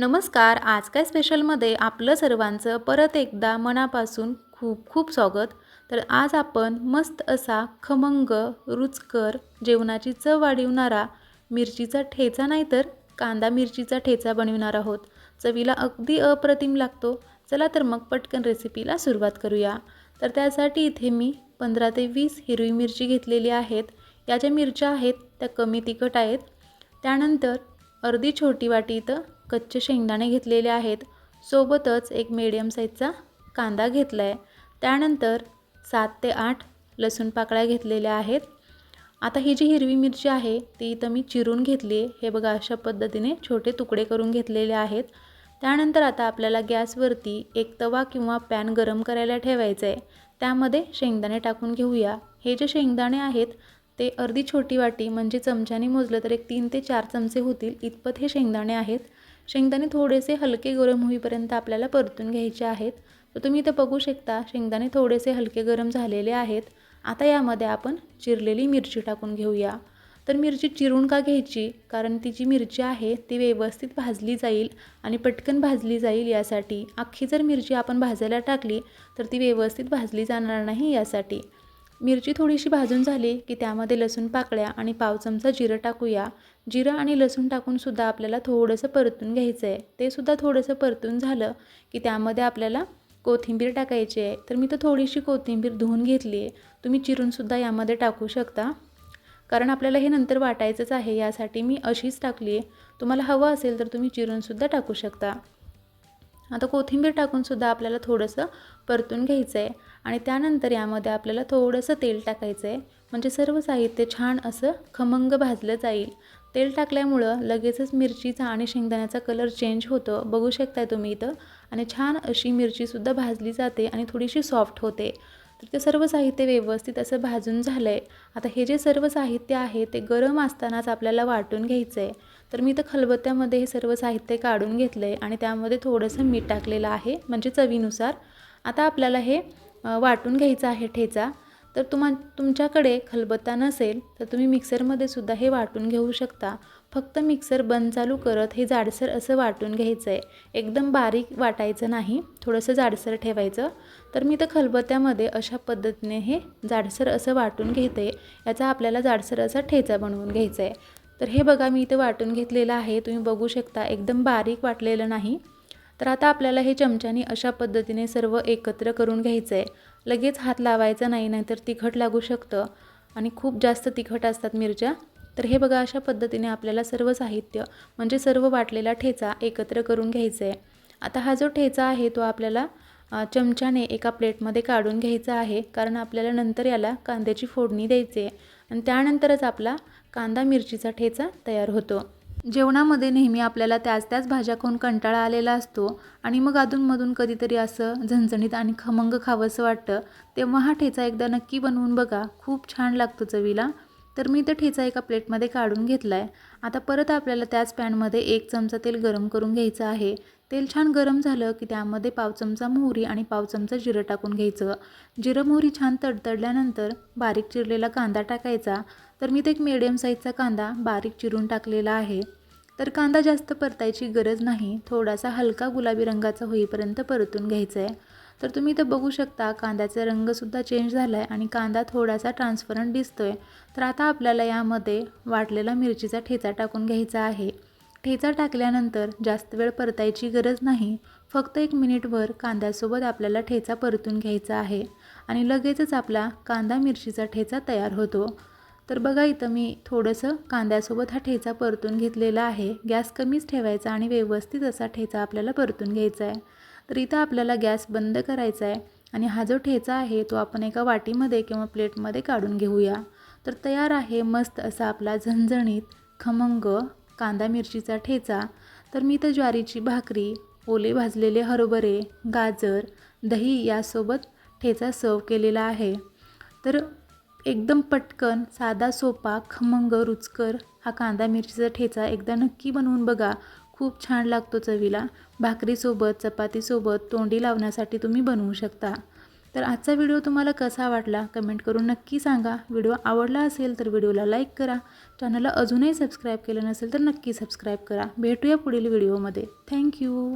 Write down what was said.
नमस्कार आज काय स्पेशलमध्ये आपलं सर्वांचं परत एकदा मनापासून खूप खूप स्वागत. तर आज आपण मस्त असा खमंग रुचकर जेवणाची चव वाढवणारा मिरचीचा ठेचा नाही तर कांदा मिरचीचा ठेचा बनविणार आहोत. चवीला अगदी अप्रतिम लागतो. चला तर मग पटकन रेसिपीला सुरुवात करूया. तर त्यासाठी इथे मी पंधरा ते वीस हिरवी मिरची घेतलेली आहेत. या ज्या मिरच्या आहेत त्या कमी तिखट आहेत. त्यानंतर अर्धी छोटी वाटी इथं कच्चे शेंगदाणे घेतलेले आहेत. सोबतच एक मीडियम साईजचा कांदा घेतला आहे त्यानंतर सात ते आठ लसूण पाकळ्या घेतलेल्या आहेत. आता ही जी हिरवी मिरची आहे ती इथं मी चिरून घेतली आहे. हे बघा अशा पद्धतीने छोटे तुकडे करून घेतलेले आहेत. त्यानंतर आता आपल्याला गॅसवरती एक तवा किंवा पॅन गरम करायला ठेवायचं आहे त्यामध्ये शेंगदाणे टाकून घेऊया. हे जे शेंगदाणे आहेत ते अर्धी छोटी वाटी म्हणजे चमच्याने मोजलं तर एक तीन ते चार चमचे होतील. इतपत हे शेंगदाणे आहेत. शेंगदाणे थोडेसे हलके गरम होईपर्यंत आपल्याला परतून घ्यायचे आहेत. तर तुम्ही इथं बघू शकता शेंगदाणे थोडेसे हलके गरम झालेले आहेत. आता यामध्ये आपण चिरलेली मिरची टाकून घेऊया. तर मिरची चिरून का घ्यायची? कारण ती जी मिरची आहे ती व्यवस्थित भाजली जाईल आणि पटकन भाजली जाईल यासाठी. अख्खी जर मिरची आपण भाजायला टाकली तर ती व्यवस्थित भाजली जाणार नाही यासाठी. मिरची थोडीशी भाजून झाली की त्यामध्ये लसूण पाकळ्या आणि पाव चमचा जिरं टाकूया. जिरं आणि लसूण टाकूनसुद्धा आपल्याला थोडंसं परतून घ्यायचं आहे ते सुद्धा थोडंसं परतून झालं की त्यामध्ये आपल्याला कोथिंबीर टाकायची आहे. तर मी तर थोडीशी कोथिंबीर धुवून घेतली आहे. तुम्ही चिरूनसुद्धा यामध्ये टाकू शकता. कारण आपल्याला हे नंतर वाटायचंच आहे यासाठी मी अशीच टाकली आहे. तुम्हाला हवं असेल तर तुम्ही चिरूनसुद्धा टाकू शकता. आता कोथिंबीर टाकूनसुद्धा आपल्याला थोडंसं परतून घ्यायचं आहे आणि त्यानंतर यामध्ये आपल्याला थोडंसं तेल टाकायचं आहे म्हणजे सर्व साहित्य छान असं खमंग भाजलं जाईल. तेल टाकल्यामुळं लगेचच मिरचीचा आणि शेंगदाण्याचा कलर चेंज होतो. बघू शकताय तुम्ही इथं. आणि छान अशी मिरचीसुद्धा भाजली जाते आणि थोडीशी सॉफ्ट होते. तर ते सर्व साहित्य व्यवस्थित असं भाजून झालं आहे आता हे जे सर्व साहित्य आहे ते गरम असतानाच आपल्याला वाटून घ्यायचं आहे तर मी इथं खलबत्त्यामध्ये हे सर्व साहित्य काढून घेतलं आहे आणि त्यामध्ये थोडंसं मीठ टाकलेलं आहे म्हणजे चवीनुसार. आता आपल्याला हे वाटून घ्यायचं आहे ठेचा. तर तुम्हा तुमच्याकडे खलबत्ता नसेल तर तुम्ही मिक्सरमध्ये सुद्धा हे वाटून घेऊ शकता. फक्त मिक्सर बंद चालू करत हे जाडसर असं वाटून घ्यायचं आहे एकदम बारीक वाटायचं नाही थोडंसं जाडसर ठेवायचं. तर मी तर खलबत्त्यामध्ये अशा पद्धतीने हे जाडसर असं वाटून घेते. याचा आपल्याला जाडसर असा ठेचा बनवून घ्यायचा आहे तर हे बघा मी इथं वाटून घेतलेलं आहे. तुम्ही बघू शकता एकदम बारीक वाटलेलं नाही. तर आता आपल्याला हे चमच्याने अशा पद्धतीने सर्व एकत्र करून घ्यायचं आहे लगेच हात लावायचा नाही नाहीतर तिखट लागू शकतं. आणि खूप जास्त तिखट असतात मिरच्या. तर हे बघा अशा पद्धतीने आपल्याला सर्व साहित्य म्हणजे सर्व वाटलेला ठेचा एकत्र करून घ्यायचा आहे आता हा जो ठेचा आहे तो आपल्याला चमच्याने एका प्लेटमध्ये काढून घ्यायचा आहे. कारण आपल्याला नंतर याला कांद्याची फोडणी द्यायची आहे आणि त्यानंतरच आपला कांदा मिरचीचा ठेचा तयार होतो. जेवणामध्ये नेहमी आपल्याला त्याच त्याच भाज्या खाऊन कंटाळा आलेला असतो आणि मग अधूनमधून कधीतरी असं झणझणीत आणि खमंग खावंसं वाटतं. तेव्हा हा ठेचा एकदा नक्की बनवून बघा. खूप छान लागतो चवीला. तर मी ते ठेचा एका प्लेटमध्ये काढून घेतला आहे आता परत आपल्याला त्याच पॅनमध्ये एक चमचा तेल गरम करून घ्यायचं आहे. तेल छान गरम झालं की त्यामध्ये पाव चमचा मोहरी आणि पाव चमचा जिरं टाकून घ्यायचं. जिरं मोहरी छान तडतडल्यानंतर बारीक चिरलेला कांदा टाकायचा. तर मी ते एक मिडियम साईजचा कांदा बारीक चिरून टाकलेला आहे. तर कांदा जास्त परतायची गरज नाही. थोडासा हलका गुलाबी रंगाचा होईपर्यंत परतून घ्यायचा आहे तर तुम्ही इथं बघू शकता कांद्याचा रंगसुद्धा चेंज झाला आहे आणि कांदा थोडासा ट्रान्सपरंट दिसतो आहे तर आता आपल्याला यामध्ये वाटलेला मिरचीचा ठेचा टाकून घ्यायचा आहे. ठेचा टाकल्यानंतर जास्त वेळ परतायची गरज नाही फक्त एक मिनिटभर कांद्यासोबत आपल्याला ठेचा परतून घ्यायचा आहे आणि लगेचच आपला कांदा मिरचीचा ठेचा तयार होतो. तर बघा इथं मी थोडंसं कांद्यासोबत हा ठेचा परतून घेतलेला आहे. गॅस कमीच ठेवायचा आणि व्यवस्थित असा ठेचा आपल्याला परतून घ्यायचा आहे. तर इथं आपल्याला गॅस बंद करायचा आहे आणि हा जो ठेचा आहे तो आपण एका वाटीमध्ये किंवा प्लेटमध्ये काढून घेऊया. तर तयार आहे मस्त असा आपला झणझणीत खमंग कांदा मिरचीचा ठेचा तर मी तर ज्वारीची भाकरी ओले भाजलेले हरभरे गाजर दही यासोबत ठेचा सर्व केलेला आहे. तर एकदम पटकन साधा सोपा खमंग रुचकर हा कांदा मिरचीचा ठेचा एकदा नक्की बनवून बघा. खूप छान लागतो चवीला. भाकरीसोबत चपातीसोबत तोंडी लावण्यासाठी तुम्ही बनवू शकता. तर आजचा व्हिडिओ तुम्हाला कसा वाटला कमेंट करून नक्की सांगा. व्हिडिओ आवडला असेल तर व्हिडिओला लाईक करा. चॅनलला अजूनही सबस्क्राईब केलं नसेल तर नक्की सबस्क्राईब करा. भेटूया पुढील व्हिडिओमध्ये. थँक्यू